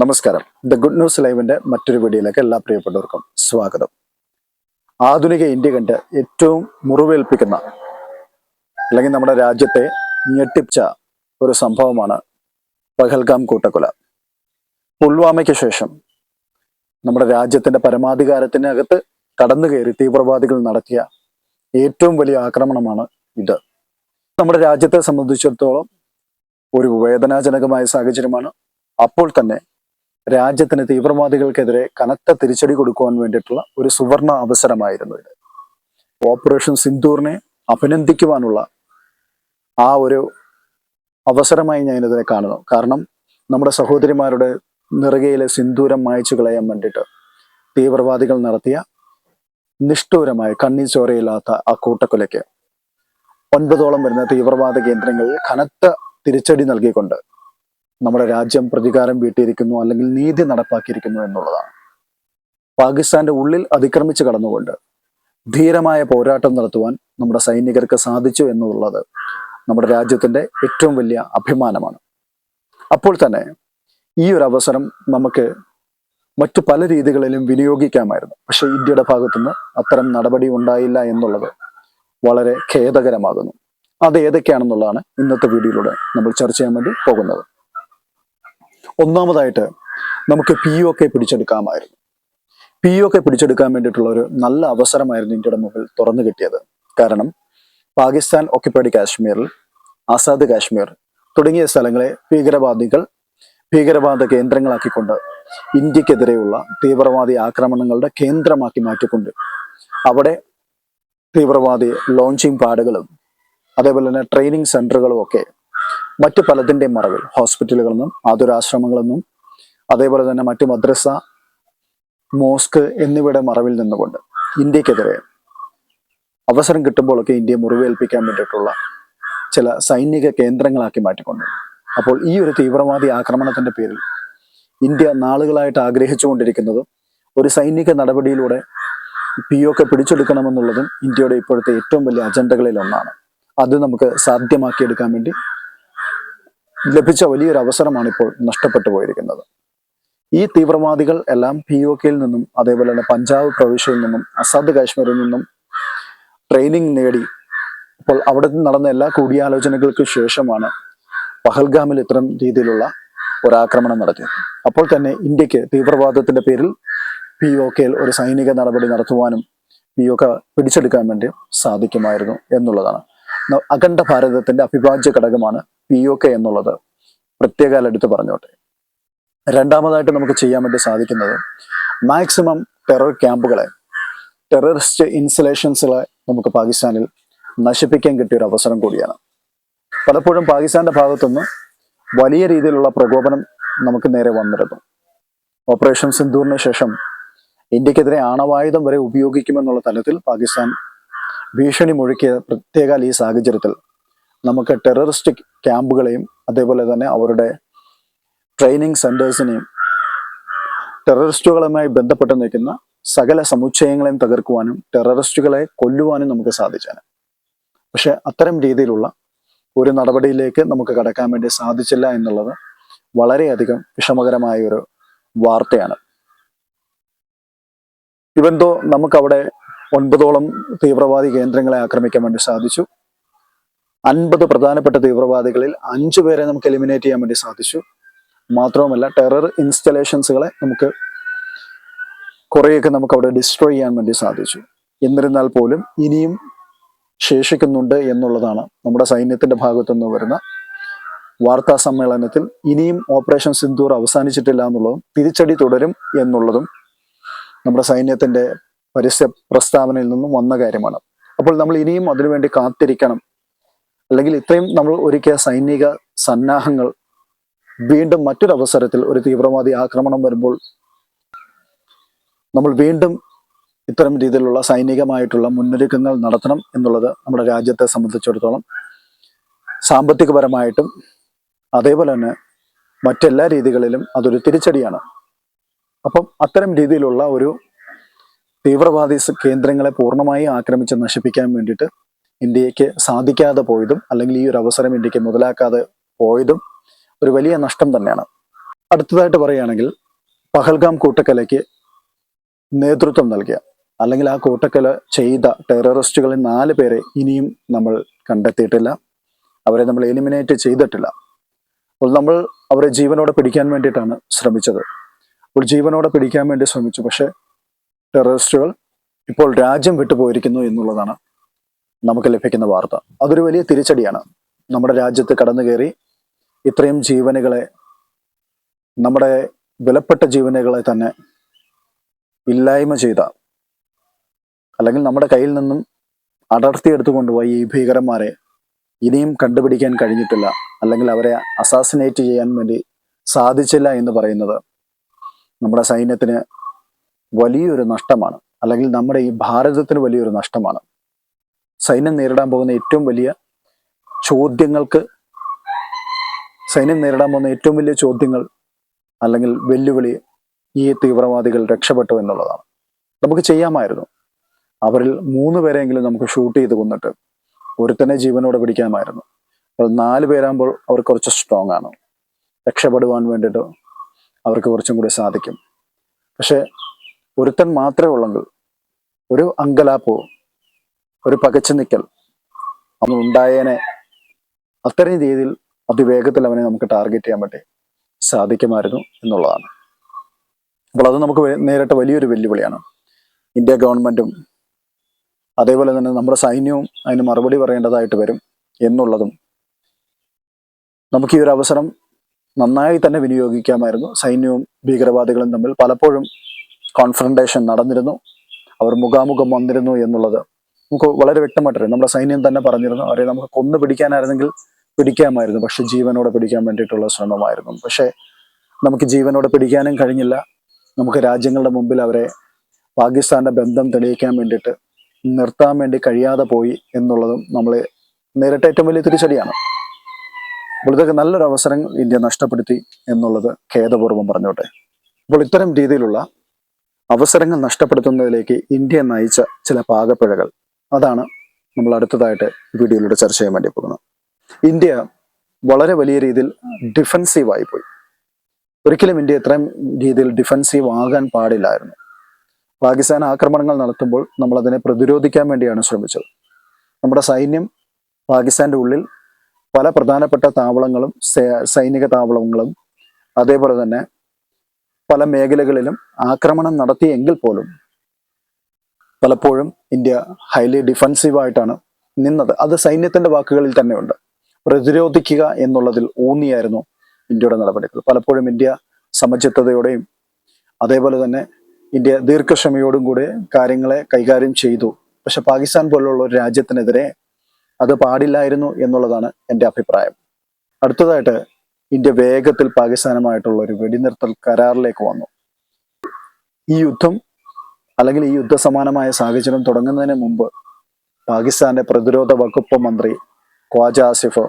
നമസ്കാരം. The good news ലൈവിന്റെ മറ്റൊരു വീഡിയോയിലേക്ക് എല്ലാ പ്രിയപ്പെട്ടവർക്കും സ്വാഗതം. ആധുനിക ഇന്ത്യ കണ്ട് ഏറ്റവും മുറിവേൽപ്പിക്കുന്ന അല്ലെങ്കിൽ നമ്മുടെ രാജ്യത്തെ ഞെട്ടിപ്പിച്ച ഒരു സംഭവമാണ് പഹൽഗാം കൂട്ടക്കൊല. പുൽവാമയ്ക്ക് ശേഷം നമ്മുടെ രാജ്യത്തിന്റെ പരമാധികാരത്തിനകത്ത് കടന്നു കയറി തീവ്രവാദികൾ നടത്തിയ ഏറ്റവും വലിയ ആക്രമണമാണ് ഇത്. നമ്മുടെ രാജ്യത്തെ സംബന്ധിച്ചിടത്തോളം ഒരു വേദനാജനകമായ സാഹചര്യമാണ്. അപ്പോൾ തന്നെ രാജ്യത്തിന് തീവ്രവാദികൾക്കെതിരെ കനത്ത തിരിച്ചടി കൊടുക്കുവാൻ വേണ്ടിയിട്ടുള്ള ഒരു സുവർണ അവസരമായിരുന്നു ഇത്. ഓപ്പറേഷൻ സിന്ദൂറിനെ അഭിനന്ദിക്കുവാനുള്ള ആ ഒരു അവസരമായി ഞാൻ ഇതിനെ കാണുന്നു. കാരണം നമ്മുടെ സഹോദരിമാരുടെ നിറകയിലെ സിന്ദൂരം മായ്ച്ചു കളയാൻ വേണ്ടിയിട്ട് തീവ്രവാദികൾ നടത്തിയ നിഷ്ഠൂരമായ കണ്ണീർ ചോരയില്ലാത്ത ആ കൂട്ടക്കൊലയ്ക്ക് ഒൻപതോളം വരുന്ന തീവ്രവാദ കേന്ദ്രങ്ങളിൽ കനത്ത തിരിച്ചടി നൽകിക്കൊണ്ട് നമ്മുടെ രാജ്യം പ്രതികാരം വീട്ടിയിരിക്കുന്നു അല്ലെങ്കിൽ നീതി നടപ്പാക്കിയിരിക്കുന്നു എന്നുള്ളതാണ്. പാകിസ്ഥാന്റെ ഉള്ളിൽ അതിക്രമിച്ച് കടന്നുകൊണ്ട് ധീരമായ പോരാട്ടം നടത്തുവാൻ നമ്മുടെ സൈനികർക്ക് സാധിച്ചു എന്നുള്ളത് നമ്മുടെ രാജ്യത്തിന്റെ ഏറ്റവും വലിയ അഭിമാനമാണ്. അപ്പോൾ തന്നെ ഈ ഒരു അവസരം നമുക്ക് മറ്റു പല രീതികളിലും വിനിയോഗിക്കാമായിരുന്നു. പക്ഷെ ഇന്ത്യയുടെ ഭാഗത്തുനിന്ന് അത്തരം നടപടി ഉണ്ടായില്ല എന്നുള്ളത് വളരെ ഖേദകരമാകുന്നു. അത് ഏതൊക്കെയാണെന്നുള്ളതാണ് ഇന്നത്തെ വീഡിയോയിലൂടെ നമ്മൾ ചർച്ച ചെയ്യാൻ വേണ്ടി പോകുന്നത്. ഒന്നാമതായിട്ട് നമുക്ക് പി ഒ കെ പിടിച്ചെടുക്കാമായിരുന്നു. പി ഒ കെ പിടിച്ചെടുക്കാൻ വേണ്ടിയിട്ടുള്ള ഒരു നല്ല അവസരമായിരുന്നു ഇന്ത്യയുടെ മുമ്പിൽ തുറന്നു കിട്ടിയത്. കാരണം പാകിസ്ഥാൻ ഒക്യുപ്പൈഡ് കാശ്മീരിൽ ആസാദ് കാശ്മീർ തുടങ്ങിയ സ്ഥലങ്ങളെ ഭീകരവാദികൾ ഭീകരവാദ കേന്ദ്രങ്ങളാക്കിക്കൊണ്ട് ഇന്ത്യക്കെതിരെയുള്ള തീവ്രവാദി ആക്രമണങ്ങളുടെ കേന്ദ്രമാക്കി മാറ്റിക്കൊണ്ട് അവിടെ തീവ്രവാദി ലോഞ്ചിങ് പാഡുകളും അതേപോലെ തന്നെ ട്രെയിനിങ് സെന്ററുകളും ഒക്കെ മറ്റു പലതിന്റെയും മറവിൽ. ഹോസ്പിറ്റലുകളെന്നും ആതുരാശ്രമങ്ങളെന്നും അതേപോലെ തന്നെ മറ്റു മദ്രസ മോസ്ക് എന്നിവയുടെ മറവിൽ നിന്നുകൊണ്ട് ഇന്ത്യക്കെതിരെ അവസരം കിട്ടുമ്പോഴൊക്കെ ഇന്ത്യയെ മുറിവേൽപ്പിക്കാൻ വേണ്ടിയിട്ടുള്ള ചില സൈനിക കേന്ദ്രങ്ങളാക്കി മാറ്റിക്കൊണ്ടു. അപ്പോൾ ഈ ഒരു തീവ്രവാദി ആക്രമണത്തിന്റെ പേരിൽ ഇന്ത്യ നാളുകളായിട്ട് ആഗ്രഹിച്ചുകൊണ്ടിരിക്കുന്നതും ഒരു സൈനിക നടപടിയിലൂടെ പി ഒക്കെ പിടിച്ചെടുക്കണമെന്നുള്ളതും ഇന്ത്യയുടെ ഇപ്പോഴത്തെ ഏറ്റവും വലിയ അജണ്ടകളിൽ ഒന്നാണ് അത് നമുക്ക് സാധ്യമാക്കിയെടുക്കാൻ വേണ്ടി ലഭിച്ച വലിയൊരു അവസരമാണ് ഇപ്പോൾ നഷ്ടപ്പെട്ടു പോയിരിക്കുന്നത്. ഈ തീവ്രവാദികൾ എല്ലാം പി ഒ കെയിൽ നിന്നും അതേപോലെ തന്നെ പഞ്ചാബ് പ്രവിശ്യയിൽ നിന്നും അസാദ് കാശ്മീരിൽ നിന്നും ട്രെയിനിങ് നേടി. ഇപ്പോൾ അവിടെ നടന്ന എല്ലാ കൂടിയാലോചനകൾക്ക് ശേഷമാണ് പഹൽഗാമിൽ ഇത്തരം രീതിയിലുള്ള ഒരാക്രമണം നടത്തിയത്. അപ്പോൾ തന്നെ ഇന്ത്യയ്ക്ക് തീവ്രവാദത്തിന്റെ പേരിൽ പി ഒ കെയിൽ ഒരു സൈനിക നടപടി നടത്തുവാനും പി ഒ കെ പിടിച്ചെടുക്കാൻ വേണ്ടി സാധിക്കുമായിരുന്നു എന്നുള്ളതാണ്. അഖണ്ഡ ഭാരതത്തിന്റെ അഭിഭാജ്യ ഘടകമാണ് പി ഒ കെ എന്നുള്ളത്. പ്രത്യേകം എടുത്തു പറഞ്ഞോട്ടെ. രണ്ടാമതായിട്ട് നമുക്ക് ചെയ്യാൻ വേണ്ടി സാധിക്കുന്നത് മാക്സിമം ടെറർ ക്യാമ്പുകളെ ടെററിസ്റ്റ് ഇൻസ്റ്റലേഷൻസുകളെ നമുക്ക് പാകിസ്ഥാനിൽ നശിപ്പിക്കാൻ കിട്ടിയ ഒരു അവസരം കൂടിയാണ്. പലപ്പോഴും പാകിസ്ഥാന്റെ ഭാഗത്തുനിന്ന് വലിയ രീതിയിലുള്ള പ്രകോപനം നമുക്ക് നേരെ വന്നിരുന്നു. ഓപ്പറേഷൻ സിന്ധൂറിന് ശേഷം ഇന്ത്യക്കെതിരെ ആണവായുധം വരെ ഉപയോഗിക്കുമെന്നുള്ള തലത്തിൽ പാകിസ്ഥാൻ ഭീഷണി മുഴക്കിയ പ്രത്യേക ഈ സാഹചര്യത്തിൽ നമുക്ക് ടെററിസ്റ്റ് ക്യാമ്പുകളെയും അതേപോലെ തന്നെ അവരുടെ ട്രെയിനിങ് സെന്റേഴ്സിനെയും ടെററിസ്റ്റുകളുമായി ബന്ധപ്പെട്ട് നിൽക്കുന്ന സകല സമുച്ചയങ്ങളെയും തകർക്കുവാനും ടെററിസ്റ്റുകളെ കൊല്ലുവാനും നമുക്ക് സാധിച്ചാണ് പക്ഷെ അത്തരം രീതിയിലുള്ള ഒരു നടപടിയിലേക്ക് നമുക്ക് കടക്കാൻ വേണ്ടി സാധിച്ചില്ല എന്നുള്ളത് വളരെയധികം വിഷമകരമായ ഒരു വാർത്തയാണ് ഇവന്തോ നമുക്കവിടെ ഒൻപതോളം തീവ്രവാദി കേന്ദ്രങ്ങളെ ആക്രമിക്കാൻ വേണ്ടി സാധിച്ചു. അൻപത് പ്രധാനപ്പെട്ട തീവ്രവാദികളിൽ അഞ്ചു പേരെ നമുക്ക് എലിമിനേറ്റ് ചെയ്യാൻ വേണ്ടി സാധിച്ചു. മാത്രവുമല്ല ടെറർ ഇൻസ്റ്റലേഷൻസുകളെ നമുക്ക് കുറേയൊക്കെ നമുക്ക് അവിടെ ഡിസ്ട്രോയ് ചെയ്യാൻ വേണ്ടി സാധിച്ചു. എന്നിരുന്നാൽ പോലും ഇനിയും ശേഷിക്കുന്നുണ്ട് എന്നുള്ളതാണ് നമ്മുടെ സൈന്യത്തിന്റെ ഭാഗത്തു നിന്ന് വരുന്ന വാർത്താ സമ്മേളനത്തിൽ ഇനിയും ഓപ്പറേഷൻ സിന്ദൂർ അവസാനിച്ചിട്ടില്ല എന്നുള്ളതും തിരിച്ചടി തുടരും എന്നുള്ളതും നമ്മുടെ സൈന്യത്തിന്റെ പരസ്യ പ്രസ്താവനയിൽ നിന്നും വന്ന കാര്യമാണ്. അപ്പോൾ നമ്മൾ ഇനിയും അതിനുവേണ്ടി കാത്തിരിക്കണം. അല്ലെങ്കിൽ ഇത്രയും നമ്മൾ ഒരുക്കിയ സൈനിക സന്നാഹങ്ങൾ വീണ്ടും മറ്റൊരവസരത്തിൽ ഒരു തീവ്രവാദി ആക്രമണം വരുമ്പോൾ നമ്മൾ വീണ്ടും ഇത്തരം രീതിയിലുള്ള സൈനികമായിട്ടുള്ള മുന്നൊരുക്കങ്ങൾ നടത്തണം എന്നുള്ളത് നമ്മുടെ രാജ്യത്തെ സംബന്ധിച്ചിടത്തോളം സാമ്പത്തികപരമായിട്ടും അതേപോലെ തന്നെ മറ്റെല്ലാ രീതികളിലും അതൊരു തിരിച്ചടിയാണ്. അപ്പം അത്തരം രീതിയിലുള്ള ഒരു തീവ്രവാദി കേന്ദ്രങ്ങളെ പൂർണമായി ആക്രമിച്ച് നശിപ്പിക്കാൻ വേണ്ടിയിട്ട് ഇന്ത്യയ്ക്ക് സാധിക്കാതെ പോയതും അല്ലെങ്കിൽ ഈ ഒരു അവസരം ഇന്ത്യയ്ക്ക് മുതലാക്കാതെ പോയതും ഒരു വലിയ നഷ്ടം തന്നെയാണ്. അടുത്തതായിട്ട് പറയുകയാണെങ്കിൽ പഹൽഗാം കൂട്ടക്കലയ്ക്ക് നേതൃത്വം നൽകിയ അല്ലെങ്കിൽ ആ കൂട്ടക്കല ചെയ്ത ടെററിസ്റ്റുകളിൽ നാല് പേരെ ഇനിയും നമ്മൾ കണ്ടെത്തിയിട്ടില്ല. അവരെ നമ്മൾ എലിമിനേറ്റ് ചെയ്തിട്ടില്ല. അപ്പോൾ നമ്മൾ അവരെ ജീവനോടെ പിടിക്കാൻ വേണ്ടിയിട്ടാണ് ശ്രമിച്ചത്. അപ്പോൾ ജീവനോടെ പിടിക്കാൻ വേണ്ടി ശ്രമിച്ചു. പക്ഷേ ടെററിസ്റ്റുകൾ ഇപ്പോൾ രാജ്യം വിട്ടുപോയിരിക്കുന്നു എന്നുള്ളതാണ് നമുക്ക് ലഭിക്കുന്ന വാർത്ത. അതൊരു വലിയ തിരിച്ചടിയാണ്. നമ്മുടെ രാജ്യത്ത് കടന്നു കയറി ഇത്രയും ജീവനുകളെ നമ്മുടെ വിലപ്പെട്ട ജീവനുകളെ തന്നെ ഇല്ലായ്മ ചെയ്ത അല്ലെങ്കിൽ നമ്മുടെ കയ്യിൽ നിന്നും അടർത്തിയെടുത്തു കൊണ്ടുപോയി ഈ ഭീകരന്മാരെ ഇനിയും കണ്ടുപിടിക്കാൻ കഴിഞ്ഞിട്ടില്ല അല്ലെങ്കിൽ അവരെ അസാസിനേറ്റ് ചെയ്യാൻ വേണ്ടി സാധിച്ചില്ല എന്ന് പറയുന്നത് നമ്മുടെ സൈന്യത്തിന് വലിയൊരു നഷ്ടമാണ്. അല്ലെങ്കിൽ നമ്മുടെ ഈ ഭാരതത്തിന് വലിയൊരു നഷ്ടമാണ്. സൈന്യം നേരിടാൻ പോകുന്ന ഏറ്റവും വലിയ ചോദ്യങ്ങൾക്ക് സൈന്യം നേരിടാൻ പോകുന്ന ഏറ്റവും വലിയ ചോദ്യങ്ങൾ അല്ലെങ്കിൽ വെല്ലുവിളി ഈ തീവ്രവാദികൾ രക്ഷപ്പെട്ടു എന്നുള്ളതാണ്. നമുക്ക് ചെയ്യാമായിരുന്നു. അവരിൽ മൂന്ന് പേരെങ്കിലും നമുക്ക് ഷൂട്ട് ചെയ്ത് കൊന്നിട്ട് ഒരുത്തനെ ജീവനോടെ പിടിക്കാമായിരുന്നു. അപ്പോൾ നാല് പേരാകുമ്പോൾ അവർ കുറച്ച് സ്ട്രോങ് ആണ്. രക്ഷപ്പെടുവാൻ വേണ്ടിയിട്ട് അവർക്ക് കുറച്ചും കൂടി സാധിക്കും. പക്ഷെ ഒരുത്തൻ മാത്രമേ ഉള്ളെങ്കിൽ ഒരു അങ്കലാപ്പോ ഒരു പകച്ചു നിൽക്കൽ അവൻ ഉണ്ടായേനെ അത്രയും രീതിയിൽ അതിവേഗത്തിൽ അവനെ നമുക്ക് ടാർഗറ്റ് ചെയ്യാൻ പറ്റി സാധിക്കുമായിരുന്നു എന്നുള്ളതാണ്. അപ്പോൾ അത് നമുക്ക് നേരിട്ട വലിയൊരു വെല്ലുവിളിയാണ്. ഇന്ത്യ ഗവൺമെന്റും അതേപോലെ തന്നെ നമ്മുടെ സൈന്യവും അതിന് മറുപടി പറയേണ്ടതായിട്ട് വരും എന്നുള്ളതും നമുക്ക് ഈ ഒരു അവസരം നന്നായി തന്നെ വിനിയോഗിക്കാമായിരുന്നു. സൈന്യവും ഭീകരവാദികളും തമ്മിൽ പലപ്പോഴും കോൺഫറണ്ടേഷൻ നടന്നിരുന്നു. അവർ മുഖാമുഖം വന്നിരുന്നു എന്നുള്ളത് നമുക്ക് വളരെ വ്യക്തമായിട്ടറിയാം. നമ്മുടെ സൈന്യം തന്നെ പറഞ്ഞിരുന്നു അവരെ നമുക്ക് കൊന്നു പിടിക്കാനായിരുന്നെങ്കിൽ പിടിക്കാമായിരുന്നു പക്ഷെ ജീവനോടെ പിടിക്കാൻ വേണ്ടിയിട്ടുള്ള ശ്രമമായിരുന്നു. പക്ഷേ നമുക്ക് ജീവനോടെ പിടിക്കാനും കഴിഞ്ഞില്ല. നമുക്ക് രാജ്യങ്ങളുടെ മുമ്പിൽ അവരെ പാകിസ്ഥാന്റെ ബന്ധം തെളിയിക്കാൻ വേണ്ടിയിട്ട് നിർത്താൻ വേണ്ടി കഴിയാതെ പോയി എന്നുള്ളതും നമ്മൾ നേരിട്ട ഏറ്റവും വലിയ തിരിച്ചടിയാണ്. അപ്പോൾ ഇതൊക്കെ നല്ലൊരു അവസരം ഇന്ത്യ നഷ്ടപ്പെടുത്തി എന്നുള്ളത് ഖേദപൂർവം പറഞ്ഞോട്ടെ. അപ്പോൾ ഇത്തരം രീതിയിലുള്ള അവസരങ്ങൾ നഷ്ടപ്പെടുത്തുന്നതിലേക്ക് ഇന്ത്യ നയിച്ച ചില പാകപ്പിഴകൾ. അതാണ് നമ്മൾ അടുത്തതായിട്ട് വീഡിയോയിലൂടെ ചർച്ച ചെയ്യാൻ വേണ്ടി പോകുന്നത്. ഇന്ത്യ വളരെ വലിയ രീതിയിൽ ഡിഫൻസീവ് ആയിപ്പോയി പോയി. ഒരിക്കലും ഇന്ത്യ ഇത്രയും രീതിയിൽ ഡിഫൻസീവ് ആകാൻ പാടില്ലായിരുന്നു. പാകിസ്ഥാൻ ആക്രമണങ്ങൾ നടത്തുമ്പോൾ നമ്മൾ അതിനെ പ്രതിരോധിക്കാൻ വേണ്ടിയാണ് ശ്രമിച്ചത്. നമ്മുടെ സൈന്യം പാകിസ്ഥാന്റെ ഉള്ളിൽ പല പ്രധാനപ്പെട്ട താവളങ്ങളും സൈനിക താവളങ്ങളും അതേപോലെ തന്നെ പല മേഖലകളിലും ആക്രമണം നടത്തിയെങ്കിൽ പോലും പലപ്പോഴും ഇന്ത്യ ഹൈലി ഡിഫൻസീവ് ആയിട്ടാണ് നിന്നത്. അത് സൈന്യത്തിന്റെ വാക്കുകളിൽ തന്നെയുണ്ട്. പ്രതിരോധിക്കുക എന്നുള്ളതിൽ ഊന്നിയായിരുന്നു ഇന്ത്യയുടെ നടപടികൾ. പലപ്പോഴും ഇന്ത്യ സമചിത്തതയോടെയും അതേപോലെ തന്നെ ഇന്ത്യ ദീർഘക്ഷമയോടും കൂടെ കാര്യങ്ങളെ കൈകാര്യം ചെയ്തു. പക്ഷെ പാകിസ്ഥാൻ പോലുള്ള ഒരു രാജ്യത്തിനെതിരെ അത് പാടില്ലായിരുന്നു എന്നുള്ളതാണ് എന്റെ അഭിപ്രായം. അടുത്തതായിട്ട് ഇന്ത്യ വേഗത്തിൽ പാകിസ്ഥാനുമായിട്ടുള്ള ഒരു വെടിനിർത്തൽ കരാറിലേക്ക് വന്നു. ഈ യുദ്ധം അല്ലെങ്കിൽ ഈ യുദ്ധസമാനമായ സാഹചര്യം തുടങ്ങുന്നതിന് മുമ്പ് പാകിസ്ഥാന്റെ പ്രതിരോധ വകുപ്പ് മന്ത്രി ഖ്വാജ ആസിഫ്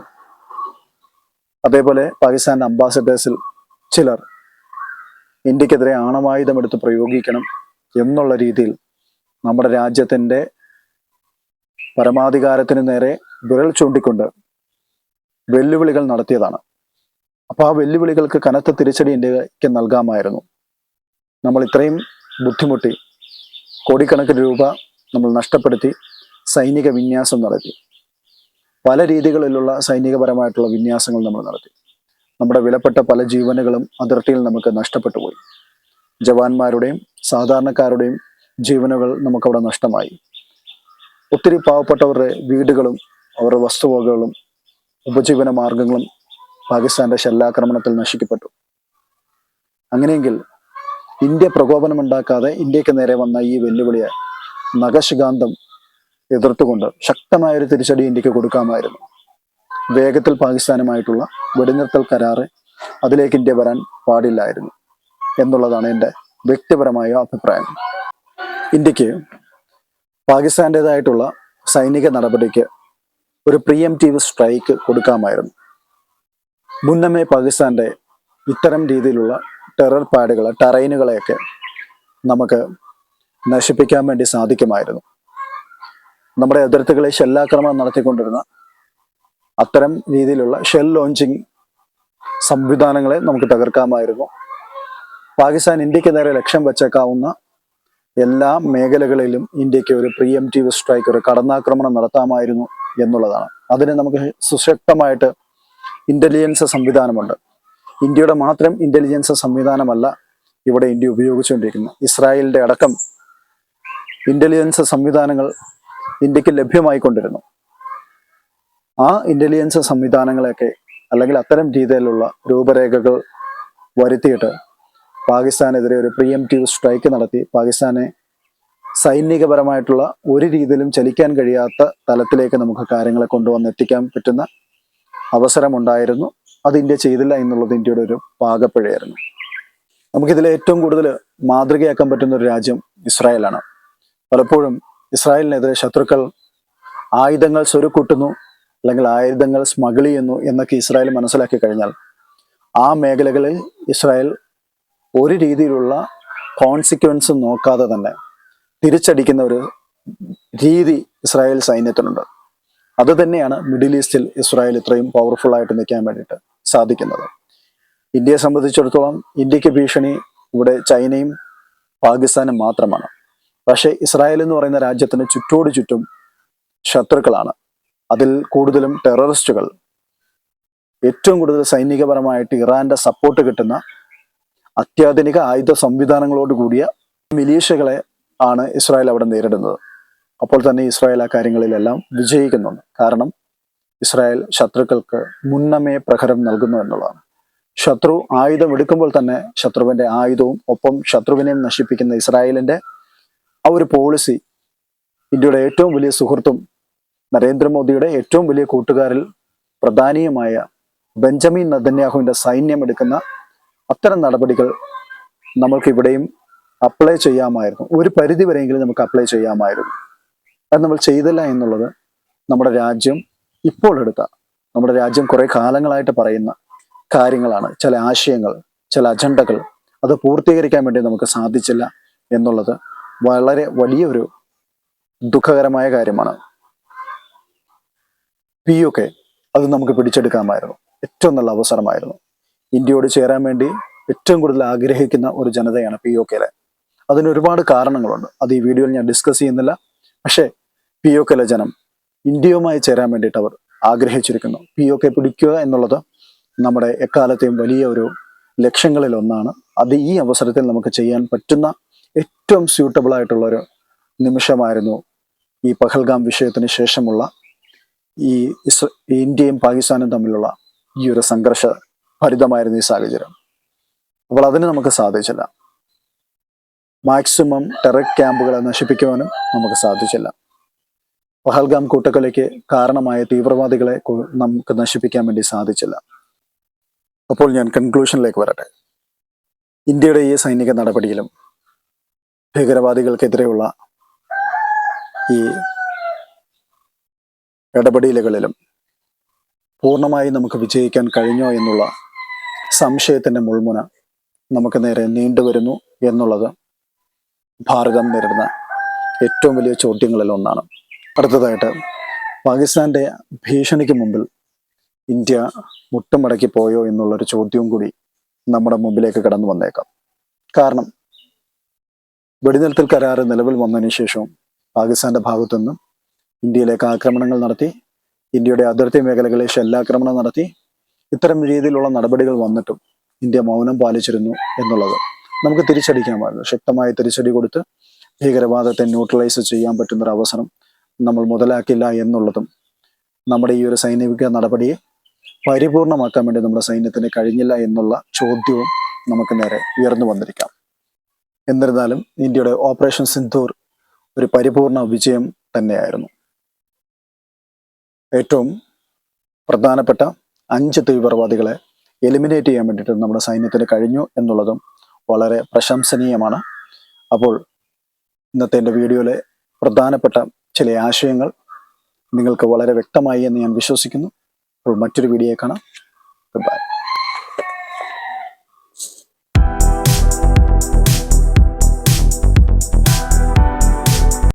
അതേപോലെ പാകിസ്ഥാന്റെ അംബാസഡേഴ്സിൽ ചിലർ ഇന്ത്യക്കെതിരെ ആണവായുധം എടുത്ത് പ്രയോഗിക്കണം എന്നുള്ള രീതിയിൽ നമ്മുടെ രാജ്യത്തിന്റെ പരമാധികാരത്തിന് നേരെ വിരൽ ചൂണ്ടിക്കൊണ്ട് വെല്ലുവിളികൾ നടത്തിയതാണ്. അപ്പൊ ആ വെല്ലുവിളികൾക്ക് കനത്ത തിരിച്ചടി ഇന്ത്യയ്ക്ക് നൽകാമായിരുന്നു. നമ്മൾ ഇത്രയും ബുദ്ധിമുട്ടി കോടിക്കണക്കിന് രൂപ നമ്മൾ നഷ്ടപ്പെടുത്തി സൈനിക വിന്യാസം നടത്തി. പല രീതികളിലുള്ള സൈനികപരമായിട്ടുള്ള വിന്യാസങ്ങൾ നമ്മൾ നടത്തി. നമ്മുടെ വിലപ്പെട്ട പല ജീവനുകളും അതിർത്തിയിൽ നമുക്ക് നഷ്ടപ്പെട്ടു പോയി. ജവാന്മാരുടെയും സാധാരണക്കാരുടെയും ജീവനുകൾ നമുക്കവിടെ നഷ്ടമായി. ഒത്തിരി പാവപ്പെട്ടവരുടെ വീടുകളും അവരുടെ വസ്തുവകകളും ഉപജീവന മാർഗങ്ങളും പാകിസ്ഥാന്റെ ഷെല്ലാക്രമണത്തിൽ നശിക്കപ്പെട്ടു. അങ്ങനെയെങ്കിൽ ഇന്ത്യ പ്രകോപനമുണ്ടാക്കാതെ ഇന്ത്യയ്ക്ക് നേരെ വന്ന ഈ വെല്ലുവിളിയെ നഖശികാന്തം എതിർത്തുകൊണ്ട് ശക്തമായൊരു തിരിച്ചടി ഇന്ത്യയ്ക്ക് കൊടുക്കാമായിരുന്നു. വേഗത്തിൽ പാകിസ്ഥാനുമായിട്ടുള്ള വെടിനിർത്തൽ കരാറ് അതിലേക്ക് ഇന്ത്യ വരാൻ പാടില്ലായിരുന്നു എന്നുള്ളതാണ് എന്റെ വ്യക്തിപരമായ അഭിപ്രായം. ഇന്ത്യയ്ക്ക് പാകിസ്ഥാന്റെതായിട്ടുള്ള സൈനിക നടപടിക്ക് ഒരു പ്രിയംറ്റീവ് സ്ട്രൈക്ക് കൊടുക്കാമായിരുന്നു. മുന്നമേ പാകിസ്ഥാന്റെ ഇത്തരം രീതിയിലുള്ള ടെറർ പാഡുകൾ ടെറൈനുകളെയൊക്കെ നമുക്ക് നശിപ്പിക്കാൻ വേണ്ടി സാധിക്കുമായിരുന്നു. നമ്മുടെ അതിർത്തികളെ ഷെല്ലാക്രമണം നടത്തിക്കൊണ്ടിരുന്ന അത്തരം രീതിയിലുള്ള ഷെൽ ലോഞ്ചിങ് സംവിധാനങ്ങളെ നമുക്ക് തകർക്കാമായിരുന്നു. പാകിസ്ഥാൻ ഇന്ത്യയ്ക്ക് നേരെ ലക്ഷ്യം വച്ചേക്കാവുന്ന എല്ലാ മേഖലകളിലും ഇന്ത്യയ്ക്ക് ഒരു പ്രിയംറ്റീവ് സ്ട്രൈക്ക് ഒരു കടന്നാക്രമണം നടത്താമായിരുന്നു എന്നുള്ളതാണ്. അതിനെ നമുക്ക് സുശക്തമായിട്ട് ഇന്റലിജൻസ് സംവിധാനമുണ്ട്. ഇന്ത്യയുടെ മാത്രം ഇന്റലിജൻസ് സംവിധാനമല്ല ഇവിടെ ഇന്ത്യ ഉപയോഗിച്ചുകൊണ്ടിരിക്കുന്നത്. ഇസ്രായേലിന്റെ അടക്കം ഇന്റലിജൻസ് സംവിധാനങ്ങൾ ഇന്ത്യയ്ക്ക് ലഭ്യമായിക്കൊണ്ടിരുന്നു. ആ ഇന്റലിജൻസ് സംവിധാനങ്ങളെയൊക്കെ അല്ലെങ്കിൽ അത്തരം രീതിയിലുള്ള രൂപരേഖകൾ വരുത്തിയിട്ട് പാകിസ്ഥാനെതിരെ ഒരു പ്രിയംറ്റീവ് സ്ട്രൈക്ക് നടത്തി. പാകിസ്ഥാനെ സൈനികപരമായിട്ടുള്ള ഒരു രീതിയിലും ചലിക്കാൻ കഴിയാത്ത തലത്തിലേക്ക് നമുക്ക് കാര്യങ്ങളെ കൊണ്ടുവന്ന് എത്തിക്കാൻ പറ്റുന്ന അവസരമുണ്ടായിരുന്നു. അത് ഇന്ത്യ ചെയ്തില്ല എന്നുള്ളത് ഇന്ത്യയുടെ ഒരു പാകപ്പിഴയായിരുന്നു. നമുക്കിതിൽ ഏറ്റവും കൂടുതൽ മാതൃകയാക്കാൻ പറ്റുന്ന ഒരു രാജ്യം ഇസ്രായേലാണ്. പലപ്പോഴും ഇസ്രായേലിനെതിരെ ശത്രുക്കൾ ആയുധങ്ങൾ സ്വരുക്കൂട്ടുന്നു അല്ലെങ്കിൽ ആയുധങ്ങൾ സ്മഗിൾ ചെയ്യുന്നു എന്നൊക്കെ ഇസ്രായേൽ മനസ്സിലാക്കി കഴിഞ്ഞാൽ ആ മേഖലകളിൽ ഇസ്രായേൽ ഒരു രീതിയിലുള്ള കോൺസിക്വൻസ് നോക്കാതെ തന്നെ തിരിച്ചടിക്കുന്ന ഒരു രീതി ഇസ്രായേൽ സൈന്യത്തിനുണ്ട്. അത് തന്നെയാണ് മിഡിൽ ഈസ്റ്റിൽ ഇസ്രായേൽ ഇത്രയും പവർഫുൾ ആയിട്ട് നിൽക്കാൻ വേണ്ടിയിട്ട് സാധിക്കുന്നത്. ഇന്ത്യയെ സംബന്ധിച്ചിടത്തോളം ഇന്ത്യയ്ക്ക് ഭീഷണി ഇവിടെ ചൈനയും പാകിസ്ഥാനും മാത്രമാണ്. പക്ഷേ ഇസ്രായേൽ എന്ന് പറയുന്ന രാജ്യത്തിന് ചുറ്റോട് ചുറ്റും ശത്രുക്കളാണ്. അതിൽ കൂടുതലും ടെററിസ്റ്റുകൾ ഏറ്റവും കൂടുതൽ സൈനികപരമായിട്ട് ഇറാന്റെ സപ്പോർട്ട് കിട്ടുന്ന അത്യാധുനിക ആയുധ സംവിധാനങ്ങളോട് കൂടിയ മിലീഷ്യകളെ ആണ് ഇസ്രായേൽ അവിടെ നേരിടുന്നത്. അപ്പോൾ തന്നെ ഇസ്രായേൽ ആ കാര്യങ്ങളിലെല്ലാം വിജയിക്കുന്നുണ്ട്. കാരണം ഇസ്രായേൽ ശത്രുക്കൾക്ക് മുന്നമേ പ്രഹരം നൽകുന്നു എന്നുള്ളതാണ്. ശത്രു ആയുധം എടുക്കുമ്പോൾ തന്നെ ശത്രുവിന്റെ ആയുധവും ഒപ്പം ശത്രുവിനെയും നശിപ്പിക്കുന്ന ഇസ്രായേലിന്റെ ആ ഒരു പോളിസി ഇന്ത്യയുടെ ഏറ്റവും വലിയ സുഹൃത്തും നരേന്ദ്രമോദിയുടെ ഏറ്റവും വലിയ കൂട്ടുകാരിൽ പ്രധാനിയുമായ ബെഞ്ചമിൻ നദന്യാഹുവിന്റെ സൈന്യം എടുക്കുന്ന അത്തരം നടപടികൾ നമ്മൾക്ക് ഇവിടെയും അപ്ലൈ ചെയ്യാമായിരുന്നു. ഒരു പരിധി വരെയെങ്കിലും നമുക്ക് അപ്ലൈ ചെയ്യാമായിരുന്നു. അത് നമ്മൾ ചെയ്തില്ല എന്നുള്ളത് നമ്മുടെ രാജ്യം ഇപ്പോൾ എടുത്ത നമ്മുടെ രാജ്യം കുറെ കാലങ്ങളായിട്ട് പറയുന്ന കാര്യങ്ങളാണ്. ചില ആശയങ്ങൾ ചില അജണ്ടകൾ അത് പൂർത്തീകരിക്കാൻ വേണ്ടി നമുക്ക് സാധിച്ചില്ല എന്നുള്ളത് വളരെ വലിയൊരു ദുഃഖകരമായ കാര്യമാണ്. പി യു കെ അത് നമുക്ക് പിടിച്ചെടുക്കാമായിരുന്നു. ഏറ്റവും നല്ല അവസരമായിരുന്നു. ഇന്ത്യയോട് ചേരാൻ വേണ്ടി ഏറ്റവും കൂടുതൽ ആഗ്രഹിക്കുന്ന ഒരു ജനതയാണ് പി ഒ കെയിലെ. അതിന് ഒരുപാട് കാരണങ്ങളുണ്ട്. അത് ഈ വീഡിയോയിൽ ഞാൻ ഡിസ്കസ് ചെയ്യുന്നില്ല. പക്ഷേ പി ഒ കെയിലെ ജനം ഇന്ത്യയുമായി ചേരാൻ വേണ്ടിയിട്ട് അവർ ആഗ്രഹിച്ചിരിക്കുന്നു. പി ഒ കെ പിടിക്കുക എന്നുള്ളത് നമ്മുടെ എക്കാലത്തെയും വലിയ ഒരു ലക്ഷ്യങ്ങളിൽ ഒന്നാണ്. അത് ഈ അവസരത്തിൽ നമുക്ക് ചെയ്യാൻ പറ്റുന്ന ഏറ്റവും സ്യൂട്ടബിൾ ആയിട്ടുള്ള ഒരു നിമിഷമായിരുന്നു ഈ പഹൽഗാം വിഷയത്തിന് ശേഷമുള്ള ഈ ഇന്ത്യയും പാകിസ്ഥാനും തമ്മിലുള്ള ഈ ഒരു സംഘർഷ ഭരിതമായിരുന്നു ഈ സാഹചര്യം. അപ്പോൾ അതിന് നമുക്ക് സാധിച്ചില്ല. മാക്സിമം ടെറക് ക്യാമ്പുകളെ നശിപ്പിക്കുവാനും നമുക്ക് സാധിച്ചില്ല. പഹൽഗാം കൂട്ടക്കൊലയ്ക്ക് കാരണമായ തീവ്രവാദികളെ നമുക്ക് നശിപ്പിക്കാൻ വേണ്ടി സാധിച്ചില്ല. അപ്പോൾ ഞാൻ കൺക്ലൂഷനിലേക്ക് വരട്ടെ. ഇന്ത്യയുടെ ഈ സൈനിക നടപടിയിലും ഭീകരവാദികൾക്കെതിരെയുള്ള ഈ ഇടപെടലുകളിലും പൂർണമായി നമുക്ക് വിജയിക്കാൻ കഴിഞ്ഞോ എന്നുള്ള സംശയത്തിന്റെ മുൾമുന നമുക്ക് നേരെ നീണ്ടുവരുന്നു എന്നുള്ളത് ഭാരതം നേരിടുന്ന ഏറ്റവും വലിയ ചോദ്യങ്ങളിൽ ഒന്നാണ് അടുത്തതായിട്ട് പാകിസ്ഥാന്റെ ഭീഷണിക്ക് മുമ്പിൽ ഇന്ത്യ മുട്ടുമടക്കി പോയോ എന്നുള്ളൊരു ചോദ്യവും കൂടി നമ്മുടെ മുമ്പിലേക്ക് കടന്നു വന്നേക്കാം. കാരണം വെടിനിർത്തൽ കരാർ നിലവിൽ വന്നതിന് ശേഷവും പാകിസ്ഥാന്റെ ഭാഗത്തുനിന്നും ഇന്ത്യയിലേക്ക് ആക്രമണങ്ങൾ നടത്തി ഇന്ത്യയുടെ അതിർത്തി മേഖലകളിൽ ഷെല്ലാക്രമണം നടത്തി ഇത്തരം രീതിയിലുള്ള നടപടികൾ വന്നിട്ടും ഇന്ത്യ മൗനം പാലിച്ചിരുന്നു എന്നുള്ളത് നമുക്ക് തിരിച്ചടിക്കാമായിരുന്നു. ശക്തമായ തിരിച്ചടി കൊടുത്ത് ഭീകരവാദത്തെ ന്യൂട്രലൈസ് ചെയ്യാൻ പറ്റുന്ന ഒരു അവസരം നമ്മൾ മുതലാക്കില്ല എന്നുള്ളതും നമ്മുടെ ഈ ഒരു സൈനിക നടപടിയെ പരിപൂർണമാക്കാൻ വേണ്ടി നമ്മുടെ സൈന്യത്തിന് കഴിഞ്ഞില്ല എന്നുള്ള ചോദ്യവും നമുക്ക് നേരെ ഉയർന്നു വന്നിരിക്കാം. എന്നിരുന്നാലും ഇന്ത്യയുടെ ഓപ്പറേഷൻ സിന്ധൂർ ഒരു പരിപൂർണ വിജയം തന്നെയായിരുന്നു. ഏറ്റവും പ്രധാനപ്പെട്ട അഞ്ച് തീവ്രവാദികളെ എലിമിനേറ്റ് ചെയ്യാൻ വേണ്ടിയിട്ട് നമ്മുടെ സൈന്യത്തിന് കഴിഞ്ഞു എന്നുള്ളതും വളരെ പ്രശംസനീയമാണ്. അപ്പോൾ ഇന്നത്തെ എന്റെ വീഡിയോയിലെ പ്രധാനപ്പെട്ട ചില ആശയങ്ങൾ നിങ്ങൾക്ക് വളരെ വ്യക്തമായി എന്ന് ഞാൻ വിശ്വസിക്കുന്നു. അപ്പോൾ മറ്റൊരു വീഡിയോ കാണാം. ബൈ